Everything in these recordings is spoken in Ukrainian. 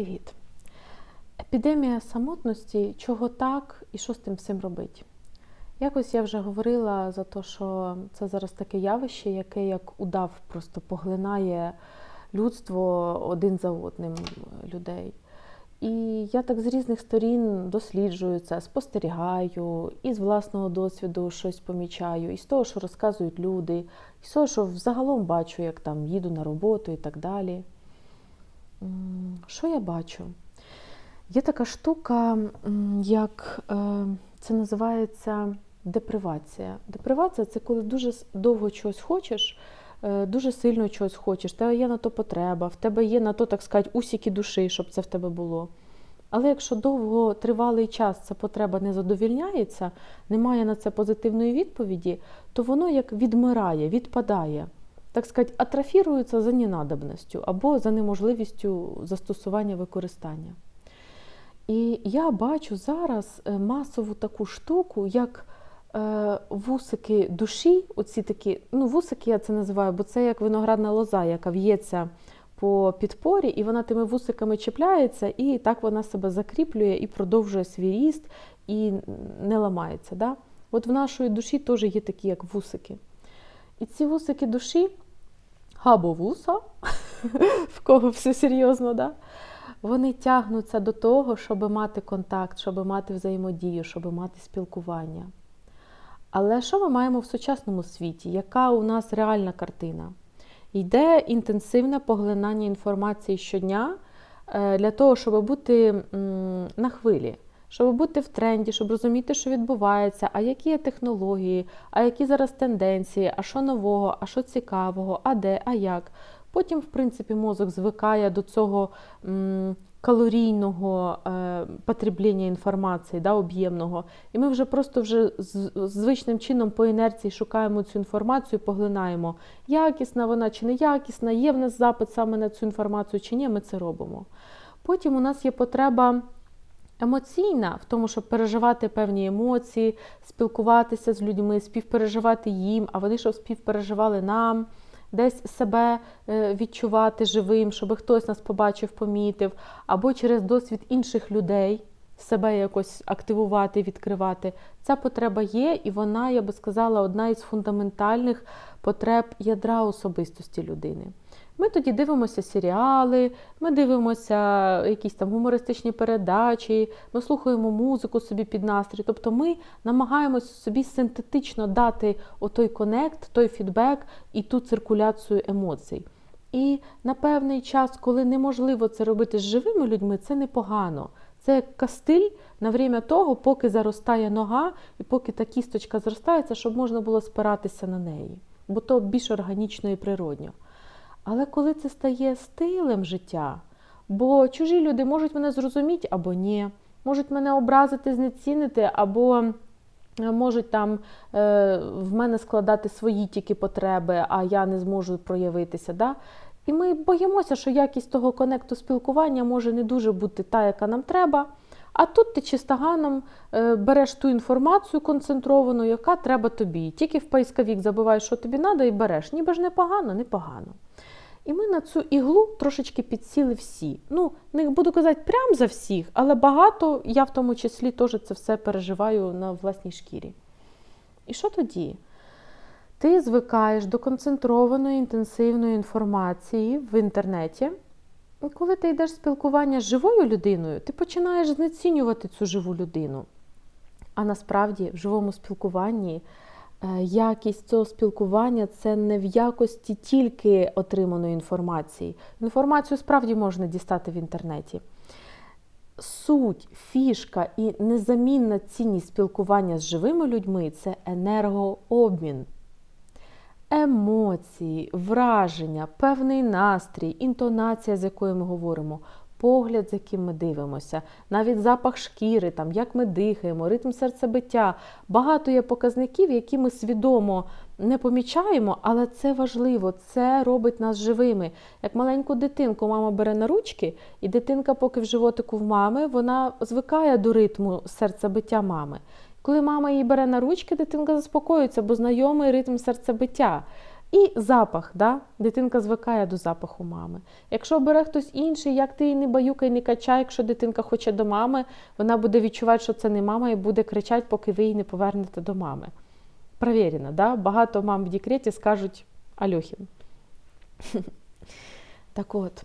Привіт! Епідемія самотності, чого так і що з тим всім робити? Якось я вже говорила за те, що це зараз таке явище, яке як удав просто поглинає людство один за одним людей. І я так з різних сторін досліджую це, спостерігаю, і з власного досвіду щось помічаю, і з того, що розказують люди, і з того, що взагалом бачу, як там їду на роботу і так далі. Що я бачу? Є така штука, як е, це називається депривація. Депривація це коли дуже довго чогось хочеш, е, дуже сильно чогось хочеш, в тебе є на то потреба, в тебе є на то, так сказати, усіки душі, щоб це в тебе було. Але якщо довго тривалий час ця потреба не задовільняється, немає на це позитивної відповіді, то воно як відмирає, відпадає так сказати, атрофіруються за ненадобністю або за неможливістю застосування використання. І я бачу зараз е, масову таку штуку, як е, вусики душі, оці такі, ну, вусики я це називаю, бо це як виноградна лоза, яка в'ється по підпорі, і вона тими вусиками чіпляється, і так вона себе закріплює і продовжує свій ріст і не ламається. Да? От в нашої душі теж є такі, як вусики. І ці вусики душі, або вуса, в кого все серйозно, да? вони тягнуться до того, щоб мати контакт, щоб мати взаємодію, щоб мати спілкування. Але що ми маємо в сучасному світі? Яка у нас реальна картина? Йде інтенсивне поглинання інформації щодня е, для того, щоб бути на хвилі, щоб бути в тренді, щоб розуміти, що відбувається, а які є технології, а які зараз тенденції, а що нового, а що цікавого, а де, а як. Потім, в принципі, мозок звикає до цього м, калорійного е, потребління інформації, да, об'ємного. І ми вже просто вже з- звичним чином по інерції шукаємо цю інформацію, поглинаємо, якісна вона чи не якісна, є в нас запит саме на цю інформацію чи ні, ми це робимо. Потім у нас є потреба емоційна в тому, щоб переживати певні емоції, спілкуватися з людьми, співпереживати їм, а вони щоб співпереживали нам, десь себе е, відчувати живим, щоб хтось нас побачив, помітив, або через досвід інших людей себе якось активувати, відкривати. Ця потреба є, і вона, я би сказала, одна із фундаментальних потреб ядра особистості людини. Ми тоді дивимося серіали, ми дивимося якісь там гумористичні передачі, ми слухаємо музику собі під настрій. Тобто ми намагаємося собі синтетично дати отой конект, той фідбек і ту циркуляцію емоцій. І на певний час, коли неможливо це робити з живими людьми, це непогано. Це кастиль на время того, поки заростає нога, і поки та кісточка зростається, щоб можна було спиратися на неї. Бо то більш органічно і природньо. Але коли це стає стилем життя, бо чужі люди можуть мене зрозуміти або ні, можуть мене образити, знецінити, або е, можуть там е, в мене складати свої тільки потреби, а я не зможу проявитися. Да? І ми боїмося, що якість того конекту спілкування може не дуже бути та, яка нам треба. А тут ти чистоганом е, береш ту інформацію концентровану, яка треба тобі. Тільки в поисковик забиваєш, що тобі треба, і береш. Ніби ж непогано, непогано. І ми на цю іглу трошечки підсіли всі. Ну, не буду казати прям за всіх, але багато, я в тому числі теж це все переживаю на власній шкірі. І що тоді? Ти звикаєш до концентрованої інтенсивної інформації в інтернеті. І коли ти йдеш в спілкування з живою людиною, ти починаєш знецінювати цю живу людину. А насправді в живому спілкуванні якість цього спілкування це не в якості тільки отриманої інформації. Інформацію справді можна дістати в інтернеті. Суть, фішка і незамінна цінність спілкування з живими людьми це енергообмін. Емоції, враження, певний настрій, інтонація, з якою ми говоримо, погляд, з яким ми дивимося, навіть запах шкіри, там, як ми дихаємо, ритм серцебиття. Багато є показників, які ми свідомо не помічаємо, але це важливо, це робить нас живими. Як маленьку дитинку мама бере на ручки, і дитинка, поки в животику в мами, вона звикає до ритму серцебиття мами. Коли мама її бере на ручки, дитинка заспокоюється, бо знайомий ритм серцебиття. І запах, да? дитинка звикає до запаху мами. Якщо бере хтось інший, як ти її не баюкай, не качай, якщо дитинка хоче до мами, вона буде відчувати, що це не мама, і буде кричати, поки ви її не повернете до мами. Провірено, да? багато мам в декреті скажуть Альохін. Так от,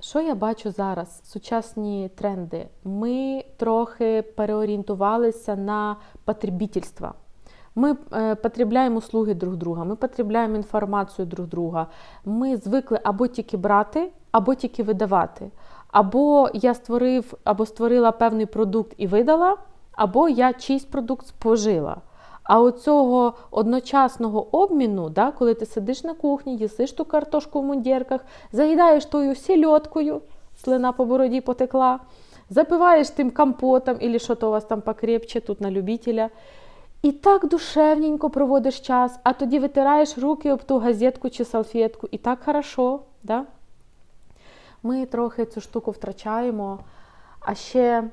що я бачу зараз? Сучасні тренди. Ми трохи переорієнтувалися на потребітельство. Ми е, потребляємо услуги друг друга, ми потребляємо інформацію друг друга. Ми звикли або тільки брати, або тільки видавати. Або я створив, або створила певний продукт і видала, або я чийсь продукт спожила. А оцього одночасного обміну, да, коли ти сидиш на кухні, їсиш ту картошку в мундірках, заїдаєш тою сільоткою, слина по бороді потекла, запиваєш тим компотом, або що то у вас там покрепче, тут на любителя. І так душевненько проводиш час, а тоді витираєш руки об ту газетку чи салфетку, і так хорошо. Да? Ми трохи цю штуку втрачаємо. А ще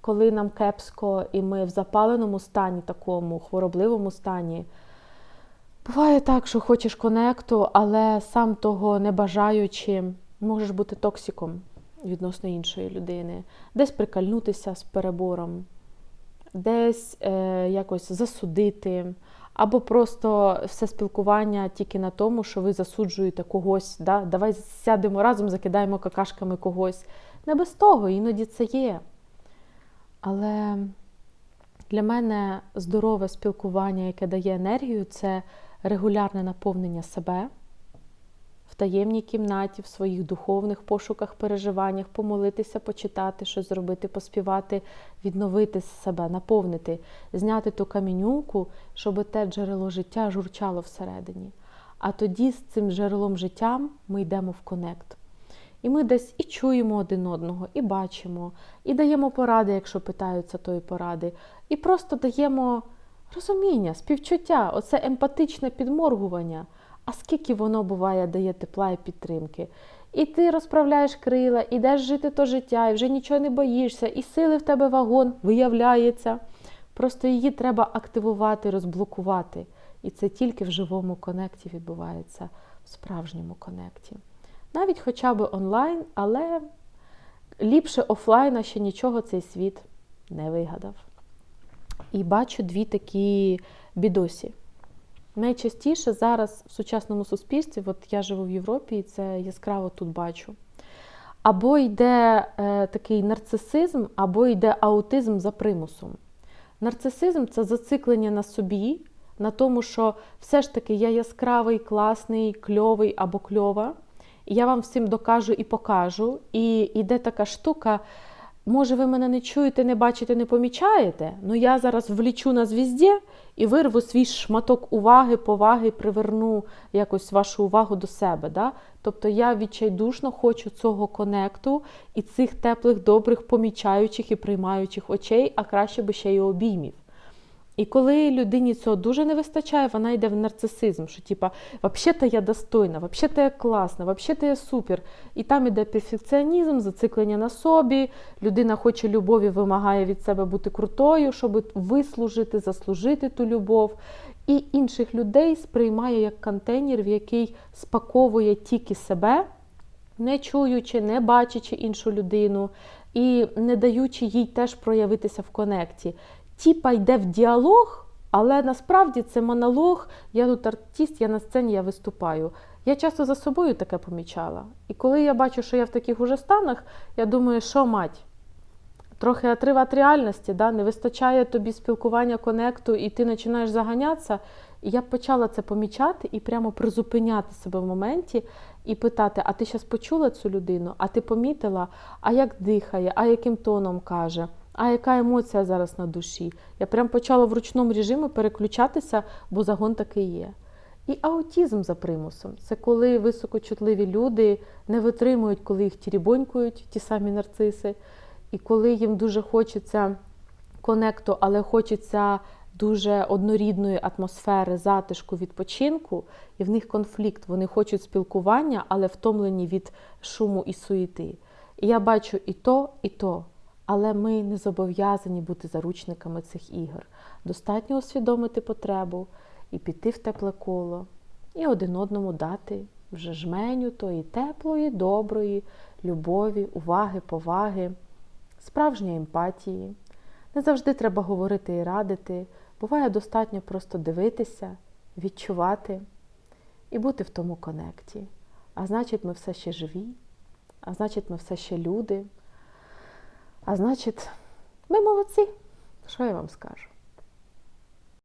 коли нам кепсько і ми в запаленому стані, такому хворобливому стані, буває так, що хочеш конекту, але сам того не бажаючи, можеш бути токсиком відносно іншої людини, десь прикальнутися з перебором, десь е, якось засудити. Або просто все спілкування тільки на тому, що ви засуджуєте когось. Да? Давай сядемо разом, закидаємо какашками когось. Не без того, іноді це є. Але для мене здорове спілкування, яке дає енергію, це регулярне наповнення себе таємній кімнаті, в своїх духовних пошуках, переживаннях, помолитися, почитати, щось зробити, поспівати, відновити себе, наповнити, зняти ту камінюку, щоб те джерело життя журчало всередині. А тоді з цим джерелом життя ми йдемо в конект. І ми десь і чуємо один одного, і бачимо, і даємо поради, якщо питаються тої поради, і просто даємо розуміння, співчуття, оце емпатичне підморгування. А скільки воно буває, дає тепла і підтримки. І ти розправляєш крила, ідеш жити то життя, і вже нічого не боїшся, і сили в тебе вагон виявляється. Просто її треба активувати, розблокувати. І це тільки в живому конекті відбувається, в справжньому конекті навіть хоча б онлайн, але ліпше офлайна ще нічого цей світ не вигадав. І бачу дві такі бідосі. Найчастіше зараз в сучасному суспільстві, от я живу в Європі, і це яскраво тут бачу. Або йде е, такий нарцисизм, або йде аутизм за примусом. Нарцисизм це зациклення на собі, на тому, що все ж таки я яскравий, класний, кльовий або кльова. І я вам всім докажу і покажу. І йде така штука. Може, ви мене не чуєте, не бачите, не помічаєте, але я зараз влічу на звізді і вирву свій шматок уваги, поваги, приверну якось вашу увагу до себе. Да? Тобто я відчайдушно хочу цього конекту і цих теплих, добрих, помічаючих і приймаючих очей, а краще би ще й обіймів. І коли людині цього дуже не вистачає, вона йде в нарцисизм, що типа, взагалі-то я достойна, взагалі-то я класна, взагалі-то я супер. І там іде перфекціонізм, зациклення на собі. Людина хоче любові, вимагає від себе бути крутою, щоб вислужити, заслужити ту любов. І інших людей сприймає як контейнер, в який спаковує тільки себе, не чуючи, не бачачи іншу людину. І не даючи їй теж проявитися в конекті тіпа йде в діалог, але насправді це монолог. Я тут артист, я на сцені я виступаю. Я часто за собою таке помічала. І коли я бачу, що я в таких уже станах, я думаю, що мать? Трохи отрив реальності, да? не вистачає тобі спілкування, конекту, і ти починаєш заганятися. І я почала це помічати і прямо призупиняти себе в моменті і питати: а ти зараз почула цю людину? А ти помітила, а як дихає, а яким тоном каже? А яка емоція зараз на душі. Я прям почала в ручному режимі переключатися, бо загон такий є. І аутізм за примусом це коли високочутливі люди не витримують, коли їх тірібонькують, ті самі нарциси, і коли їм дуже хочеться конекту, але хочеться дуже однорідної атмосфери, затишку, відпочинку, і в них конфлікт. Вони хочуть спілкування, але втомлені від шуму і суєти. І я бачу і то, і то. Але ми не зобов'язані бути заручниками цих ігор. Достатньо усвідомити потребу і піти в тепле коло, і один одному дати вже жменю тої теплої, доброї любові, уваги, поваги, справжньої емпатії. Не завжди треба говорити і радити. Буває достатньо просто дивитися, відчувати і бути в тому конекті. А значить, ми все ще живі, а значить, ми все ще люди. А значить, ми молодці. Що я вам скажу?